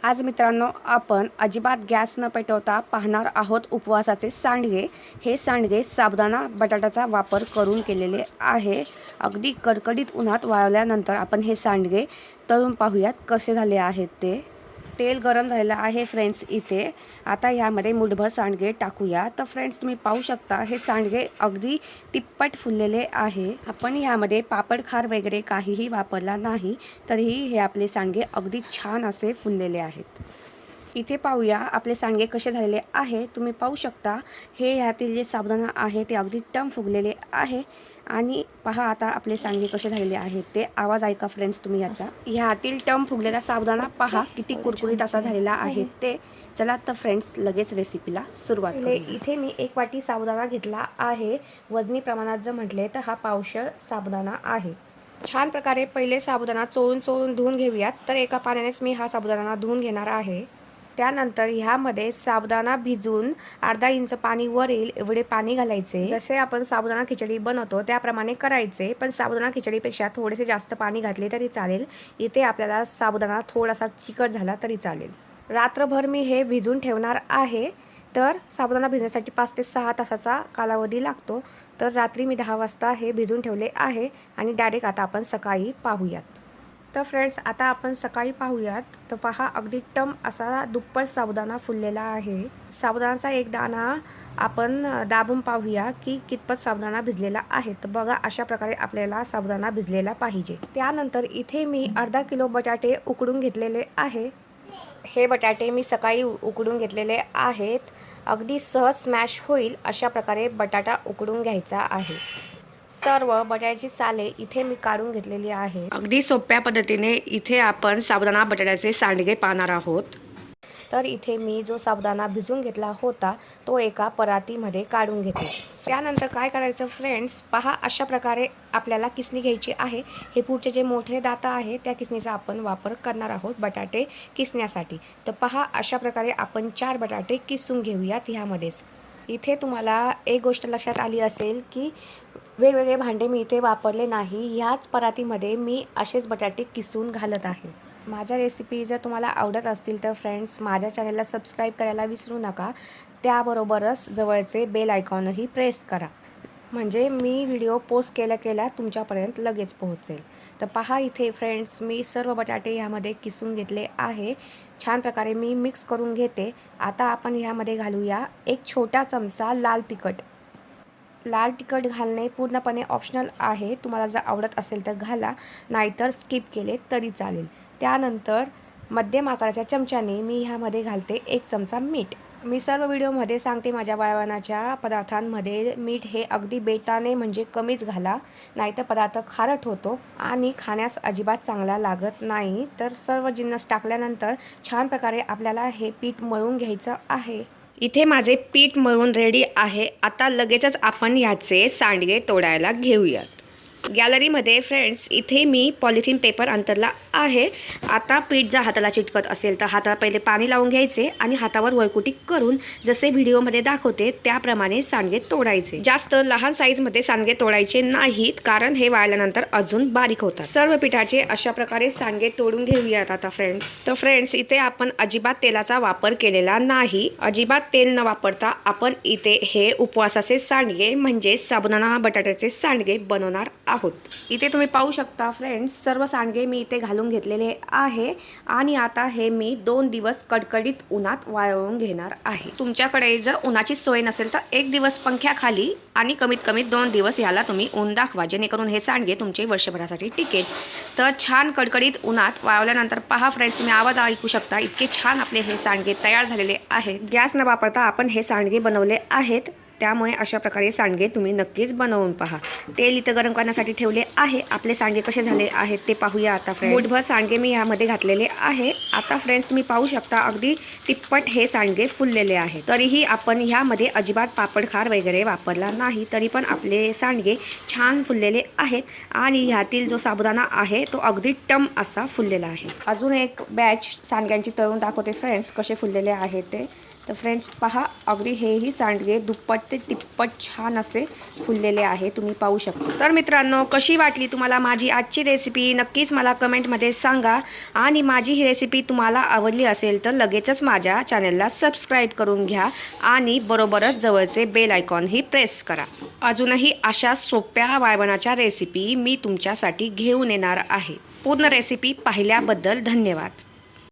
आज मित्रांनो आपण अजिबात गॅस न पेटवता पाहणार आहोत उपवासाचे सांडगे. हे सांडगे साबुदाणा बटाट्याचा वापर करून केलेले आहे. अगदी कडकडीत उन्हात वाळवल्यानंतर आपण हे सांडगे तळून पाहूयात कसे झाले आहेत ते. तेल गरम झालेलं आहे फ्रेंड्स इथे. आता ह्यामध्ये मुठभर सांडगे टाकूया. तर फ्रेंड्स तुम्ही पाहू शकता हे सांडगे अगदी तिप्पट फुललेले आहे. आपण ह्यामध्ये पापड खार वगैरे काहीही वापरला नाही तरीही हे आपले सांडगे अगदी छान असे फुललेले आहेत. इथे पाहूया आपले सांडगे कसे झालेले आहे. तुम्ही पाहू शकता हे ह्यातील जे साबुदाणा आहे ते अगदी टम फुगलेले आहे. आणि पहा आता आपले सांडगे कसे झालेले आहेत. ते आवाज ऐका फ्रेंड्स तुम्ही याचा. ह्यातील टम फुगलेला साबुदाणा पहा किती कुरकुरीत असा झालेला आहे. ते चला तर फ्रेंड्स लगेच रेसिपीला सुरुवात. इथे मी एक वाटी साबुदाणा घेतला आहे. वजनी प्रमाणात जर म्हटले तर हा पावशर साबुदाणा आहे. छान प्रकारे पहिले साबुदाणा चोळून चोळून धुवून घेऊयात. तर एका पाण्यानेच मी हा साबुदाणा धुवून घेणार आहे. त्यानंतर ह्यामध्ये साबुदाणा भिजून अर्धा इंच पाणी वर येईल एवढे पाणी घालायचे. जसे आपण साबुदाणा खिचडी बनवतो त्याप्रमाणे करायचे. पण साबुदाणा खिचडीपेक्षा थोडेसे जास्त पाणी घातले तरी चालेल. इथे आपल्याला साबुदाणा थोडासा चिकट झाला तरी चालेल. रात्रभर मी हे भिजून ठेवणार आहे. तर साबुदाणा भिजण्यासाठी पाच ते सहा तासाचा कालावधी लागतो. तर रात्री मी दहा वाजता हे भिजून ठेवले आहे आणि डायरेक्ट आता आपण सकाळी पाहूयात. तर फ्रेंड्स आता आपण सकाळी पाहूयात. तर पहा अगदी टम असा दुप्पट साबुदाणा फुललेला आहे. साबुदाणाचा एक दाणा आपण दाबून पाहूया की कितपत साबुदाणा भिजलेला आहे. तर बघा अशा प्रकारे आपल्याला साबुदाणा भिजलेला पाहिजे. त्यानंतर इथे मी अर्धा किलो बटाटे उकडून घेतलेले आहे. हे बटाटे मी सकाळी उकडून घेतलेले आहेत. अगदी सहज स्मॅश होईल अशा प्रकारे बटाटा उकडून घ्यायचा आहे. सर्व बटाट्याची साले इथे मी काढून घेतलेली आहे. अगदी सोप्या पद्धतीने इथे आपण साबुदाणा बटाट्याचे सांडगे पाहणार आहोत. तर इथे मी जो साबुदाणा भिजून घेतला होता तो एका परातीमध्ये काढून घेते. त्यानंतर काय करायचं फ्रेंड्स पहा अशा प्रकारे आपल्याला किसणी घ्यायची आहे. हे पुढचे जे मोठे दाता आहे त्या किसणीचा आपण वापर करणार आहोत बटाटे किसण्यासाठी. तर पहा अशा प्रकारे आपण चार बटाटे किसून घेऊयात ह्यामध्येच. इथे तुम्हाला एक गोष्ट लक्षात आली असेल की वेगवेगळे भांडे मी इथे वापरले नाही. ह्याच परातीमध्ये मी असेच बटाटे किसून घालत आहे. माझ्या रेसिपी जर तुम्हाला आवडत असतील तर फ्रेंड्स माझ्या चॅनलला सबस्क्राईब करायला विसरू नका. त्याबरोबरच जवळचे बेल आयकॉनही प्रेस करा. म्हणजे मी व्हिडिओ पोस्ट केल्या केल्या तुमच्यापर्यंत लगेच पोहोचेल. तर पहा इथे फ्रेंड्स मी सर्व बटाटे ह्यामध्ये किसून घेतले आहे. छान प्रकारे मी मिक्स करून घेते. आता आपण ह्यामध्ये घालूया एक छोटा चमचा लाल तिखट. लाल तिखट घालणे पूर्णपणे ऑप्शनल आहे. तुम्हाला जर आवडत असेल तर घाला नाहीतर स्किप केले तरी चालेल. त्यानंतर मध्यम आकाराच्या चमच्याने मी ह्यामध्ये घालते एक चमचा मीठ. मी सर्व व्हिडिओमध्ये सांगते माझ्या वाळवणाच्या पदार्थांमध्ये मीठ हे अगदी बेताने म्हणजे कमीच घाला नाहीतर पदार्थ खारट होतो आणि खाण्यास अजिबात चांगला लागत नाही. तर सर्व जिन्नस टाकल्यानंतर छान प्रकारे आपल्याला हे पीठ मळून घ्यायचं आहे. इथे माझे पीठ मळून रेडी आहे. आता लगेचच आपण ह्याचे सांडगे तोडायला घेऊयात. गॅलरीमध्ये फ्रेंड्स इथे मी पॉलिथिन पेपर अंतरला आहे. आता पीठ जर हाताला चिटकत असेल तर हाताला पहिले पाणी लावून घ्यायचे आणि हातावर वळकुटी करून जसे व्हिडिओमध्ये दाखवते त्याप्रमाणे सांडगे तोडायचे. जास्त लहान साईजमध्ये सांडगे तोडायचे नाहीत कारण हे वाळल्यानंतर अजून बारीक होतात. सर्व पिठाचे अशा प्रकारे सांडगे तोडून घेऊयात आता फ्रेंड्स तर फ्रेंड्स इथे आपण अजिबात तेलाचा वापर केलेला नाही. अजिबात तेल न वापरता आपण इथे हे उपवासाचे सांडगे म्हणजे साबुदाणा बटाट्याचे सांडगे बनवणार आहोत. इथे तुम्ही पाहू शकता फ्रेंड्स सर्व सांडगे मी इथे घालून घेतलेले आहे आणि आता हे मी दोन दिवस कडकडीत उन्हात वाळवून घेणार आहे. तुमच्याकडे जर उन्हाची सोय नसेल तर एक दिवस पंख्याखाली आणि कमीत कमी दोन दिवस ह्याला तुम्ही ऊन दाखवा जेणेकरून हे सांडगे तुमचे वर्षभरासाठी टिकेल. तर छान कडकडीत उन्हात वाळवल्यानंतर पहा फ्रेंड्स तुम्ही आवाज ऐकू शकता इतके छान आपले हे सांडगे तयार झालेले आहेत. गॅस न वापरता आपण हे सांडगे बनवले आहेत. त्यामुळे अशा प्रकारे सांडगे तुम्ही नक्कीच बनवून पहा. तेल इथं गरम करण्यासाठी ठेवले आहे. आपले सांडगे कसे झाले आहेत ते पाहूया आता फ्रेंड्स मुठभर सांडगे मी यामध्ये घातलेले आहे. आता फ्रेंड्स तुम्ही पाहू शकता अगदी तिप्पट हे सांडगे फुललेले आहे तरीही आपण ह्यामध्ये अजिबात पापड खार वगैरे वापरला नाही. तरी पण आपले सांडगे छान फुललेले आहेत. आणि ह्यातील जो साबुदाणा आहे तो अगदी टम असा फुललेला आहे. अजून एक बॅच सांडग्यांची तळून दाखवते फ्रेंड्स कसे फुललेले आहेत ते. तर फ्रेंड्स पहा अगदी हेही सांडगे दुप्पट ते तिप्पट छान असे फुललेले आहे. तुम्ही पाहू शकता. तर मित्रांनो कशी वाटली तुम्हाला माझी आजची रेसिपी नक्कीच मला कमेंटमध्ये सांगा. आणि माझी ही रेसिपी तुम्हाला आवडली असेल तर लगेचच माझ्या चॅनलला सबस्क्राईब करून घ्या. आणि बरोबरच जवळचे बेल आयकॉनही प्रेस करा. अजूनही अशा सोप्या वाळवणाच्या रेसिपी मी तुमच्यासाठी घेऊन येणार आहे. पूर्ण रेसिपी पाहिल्याबद्दल धन्यवाद.